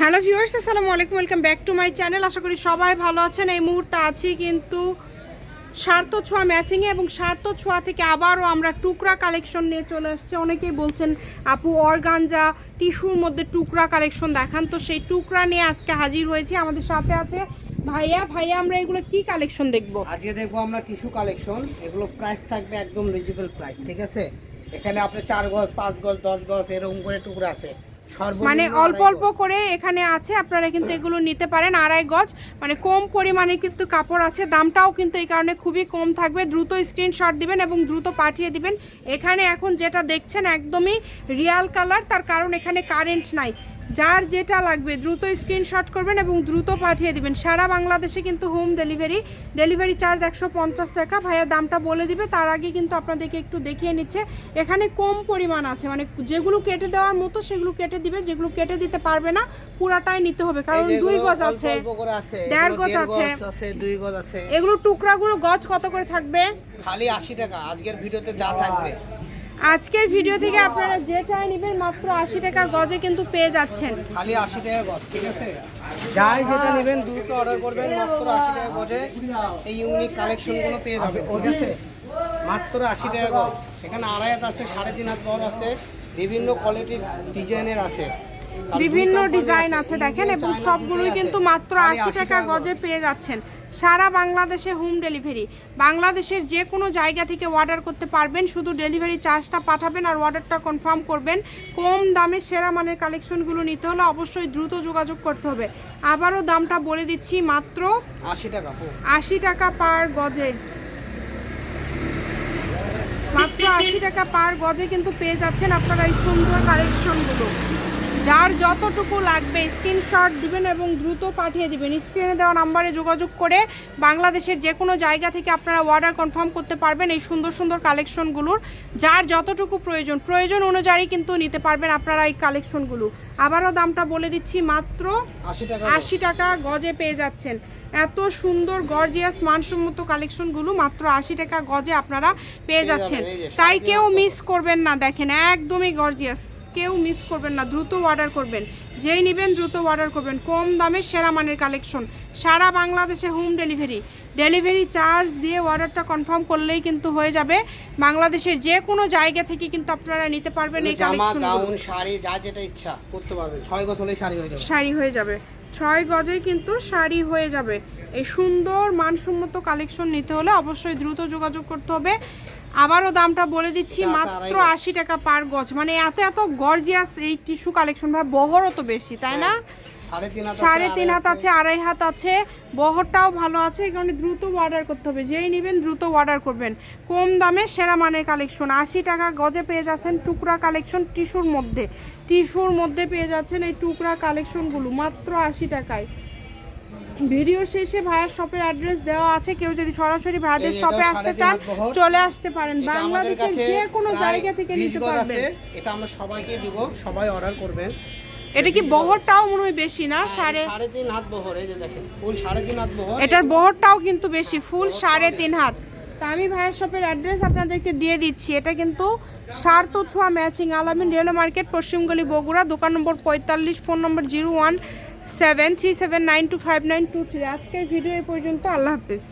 Hello viewers, আসসালামু আলাইকুম, welcome back to my channel. আশা করি সবাই ভালো আছেন। এই মুহূর্তে আছি কিন্তু স্বার্থ ছোঁয়া ম্যাচিংয়ে এবং স্বার্থ ছোঁয়া থেকে আবারও আমরা টুকরা কালেকশন নিয়ে চলে আসছে। অনেকেই বলছেন, আপু অর্গানজা টিস্যুর মধ্যে টুকরা কালেকশন দেখান। তো সেই টুকরা নিয়ে আজকে হাজির হয়েছি। আমাদের সাথে আছে ভাইয়া। ভাইয়া, আমরা এগুলো কি কালেকশন দেখব? আজকে দেখব আমরা টিস্যু কালেকশন এগুলো প্রাইস থাকবে একদম রিজনেবল প্রাইস ঠিক আছে? এখানে আপনি চার গজ, পাঁচ গজ, দশ গজ, এরকম করে টুকরা আছে। মানে অল্প অল্প করে এখানে আছে আপনারা কিন্তু এগুলো নিতে পারেন আড়াই গজ। মানে কম পরিমাণে কিন্তু কাপড় আছে দামটাও কিন্তু এই কারণে খুবই কম থাকবে। দ্রুত স্ক্রিনশট দিবেন এবং দ্রুত পাঠিয়ে দিবেন। এখানে এখন যেটা দেখছেন একদমই রিয়াল কালার তার কারণ এখানে কারেন্ট নাই। যার যেটা লাগবে দ্রুত স্ক্রিনশট করবেন এবং দ্রুত পাঠিয়ে দিবেন। সারা বাংলাদেশে কিন্তু হোম ডেলিভারি ডেলিভারি চার্জ একশো পঞ্চাশ টাকা। ভাইয়া দামটা বলে দিবে তার আগে কিন্তু আপনাদেরকে একটু দেখিয়ে নিচ্ছে। এখানে কম পরিমাণ আছে মানে যেগুলো কেটে দেওয়ার মতো সেগুলো কেটে দিবে যেগুলো কেটে দিতে পারবে না পুরাটাই নিতে হবে। কারণ দুই গজ আছে দেড় গজ আছে। আছে দুই গজ আছে। এগুলো টুকরাগুলো গজ কত করে থাকবে? খালি আশি টাকা আজকের ভিডিওতে যা থাকবে। আজকের ভিডিও থেকে আপনারা যেটাই নেবেন মাত্র আশি টাকা গজে কিন্তু পেয়ে যাচ্ছেন। খালি আশি টাকা গজ ঠিক আছে? যাই যেটা নেবেন দ্রুত অর্ডার করবেন মাত্র আশি টাকা গজে এই ইউনিক কালেকশনগুলো পেয়ে যাবে ঠিক আছে? মাত্র আশি টাকা গজ। এখানে আড়াই হাত আছে সাড়ে তিন হাত বড় আছে বিভিন্ন কোয়ালিটির ডিজাইনের আছে। বিভিন্ন ডিজাইন আছে দেখেন এবং সবগুলোই কিন্তু মাত্র আশি টাকা গজে পেয়ে যাচ্ছেন। সারা বাংলাদেশে হোম ডেলিভারি বাংলাদেশের যে কোনো জায়গা থেকে অর্ডার করতে পারবেন শুধু ডেলিভারি চার্জটা পাঠাবেন আর অর্ডারটা কনফার্ম করবেন। কম দামে সেরা মানের কালেকশনগুলো নিতে হলে অবশ্যই দ্রুত যোগাযোগ করতে হবে। আবারও দামটা বলে দিচ্ছি মাত্র আশি টাকা আশি টাকা পার গজে। মাত্র আশি টাকা পার গজে কিন্তু পেয়ে যাচ্ছেন আপনারা এই সুন্দর কালেকশনগুলো যার যতটুকু লাগবে স্ক্রিনশট দিবেন এবং দ্রুত পাঠিয়ে দিবেন। স্ক্রিনে দেওয়া নাম্বারে যোগাযোগ করে বাংলাদেশের যে কোনো জায়গা থেকে আপনারা অর্ডার কনফার্ম করতে পারবেন এই সুন্দর সুন্দর কালেকশনগুলোর যার যতটুকু প্রয়োজন প্রয়োজন অনুযায়ী কিন্তু নিতে পারবেন আপনারা এই কালেকশনগুলো আবারও দামটা বলে দিচ্ছি মাত্র আশি টাকা গজে। পেয়ে যাচ্ছেন। এত সুন্দর গর্জিয়াস মানসম্মত কালেকশনগুলো মাত্র আশি টাকা গজে আপনারা পেয়ে যাচ্ছেন। তাই কেউ মিস করবেন না দেখেন একদমই গর্জিয়াস কেউ মিস করবেন না দ্রুত অর্ডার করবেন। যেই নেবেন দ্রুত অর্ডার করবেন। কম দামে সেরা মানের কালেকশন সারা বাংলাদেশে হোম ডেলিভারি ডেলিভারি চার্জ দিয়ে অর্ডারটা কনফার্ম করলেই কিন্তু হয়ে যাবে। বাংলাদেশের যে কোনো জায়গা থেকে কিন্তু আপনারা নিতে পারবেন এই জামা কালেকশনগুলো গাউন শাড়ি যা যেটা ইচ্ছা করতে পারবেন। ছয় গজ হলে শাড়ি হয়ে যাবে। শাড়ি হয়ে যাবে। ছয় গজে কিন্তু শাড়ি হয়ে যাবে। এই সুন্দর মানসম্মত কালেকশন নিতে হলে অবশ্যই দ্রুত যোগাযোগ করতে হবে। আবারও দামটা বলে দিচ্ছি মাত্র আশি টাকা পার গজ। মানে এত এত গর্জিয়াস এই টিস্যু কালেকশন ভাই বহরও তো বেশি তাই না? সাড়ে তিন হাত আছে, আড়াই হাত আছে। বহরটাও ভালো আছে কারণে দ্রুত অর্ডার করতে হবে। যেই নেবেন দ্রুত অর্ডার করবেন। কম দামে সেরা মানের কালেকশন আশি টাকা গজে পেয়ে যাচ্ছেন টুকরা কালেকশন টিস্যুর মধ্যে। টিস্যুর মধ্যে পেয়ে যাচ্ছেন এই টুকরা কালেকশনগুলো মাত্র আশি টাকায়। ভিডিও শেষে ভাইয়ার শপের অ্যাড্রেস দেওয়া আছে। কেউ যদি সরাসরি ভাইয়াদের শপে আসতে চান চলে আসতে পারেন। বাংলাদেশের যে কোনো জায়গা থেকে নিতে পারবেন। এটা আমরা সবাইকে দিব সবাই অর্ডার করবেন। এটা কি বহরটাও মনে হয় বেশি না? সাড়ে সাড়ে তিন হাত বহর এই যে দেখেন ফুল সাড়ে তিন হাত বহর। এটার বহরটাও কিন্তু বেশি ফুল সাড়ে তিন হাত। তা আমি ভাইয়ের শপের অ্যাড্রেস আপনাদেরকে দিয়ে দিচ্ছি। এটা কিন্তু সার্থ ছোঁয়া ম্যাচিং আলামিন রেল মার্কেট পশ্চিমগলি বগুড়া দোকান নম্বর পঁয়তাল্লিশ phone number zero one seven three seven nine two five nine two three. আজকের ভিডিও এই পর্যন্ত। আল্লাহ হাফিজ।